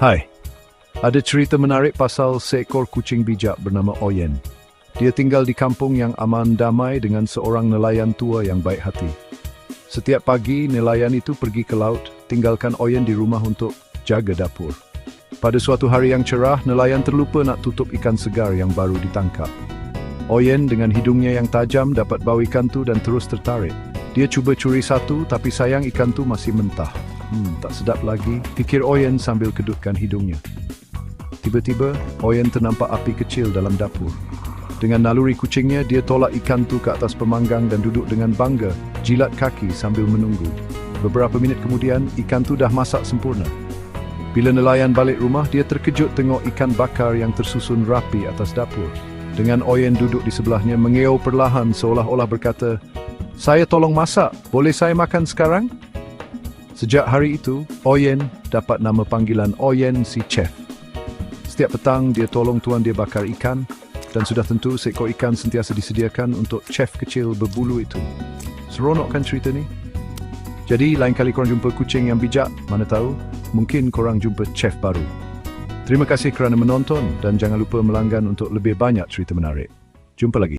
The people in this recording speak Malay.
Hai, ada cerita menarik pasal seekor kucing bijak bernama Oyen. Dia tinggal di kampung yang aman damai dengan seorang nelayan tua yang baik hati. Setiap pagi, nelayan itu pergi ke laut, tinggalkan Oyen di rumah untuk jaga dapur. Pada suatu hari yang cerah, nelayan terlupa nak tutup ikan segar yang baru ditangkap. Oyen dengan hidungnya yang tajam dapat bau ikan tu dan terus tertarik. Dia cuba curi satu, tapi sayang ikan tu masih mentah. Hmm, tak sedap lagi, fikir Oyen sambil kedutkan hidungnya. Tiba-tiba, Oyen ternampak api kecil dalam dapur. Dengan naluri kucingnya, dia tolak ikan tu ke atas pemanggang dan duduk dengan bangga, jilat kaki sambil menunggu. Beberapa minit kemudian, ikan tu dah masak sempurna. Bila nelayan balik rumah, dia terkejut tengok ikan bakar yang tersusun rapi atas dapur. Dengan Oyen duduk di sebelahnya, mengeau perlahan seolah-olah berkata, Saya tolong masak, boleh saya makan sekarang? Sejak hari itu, Oyen dapat nama panggilan Oyen si Chef. Setiap petang dia tolong tuan dia bakar ikan dan sudah tentu seekor ikan sentiasa disediakan untuk chef kecil berbulu itu. Seronok kan cerita ni? Jadi lain kali korang jumpa kucing yang bijak, mana tahu, mungkin korang jumpa chef baru. Terima kasih kerana menonton dan jangan lupa melanggan untuk lebih banyak cerita menarik. Jumpa lagi.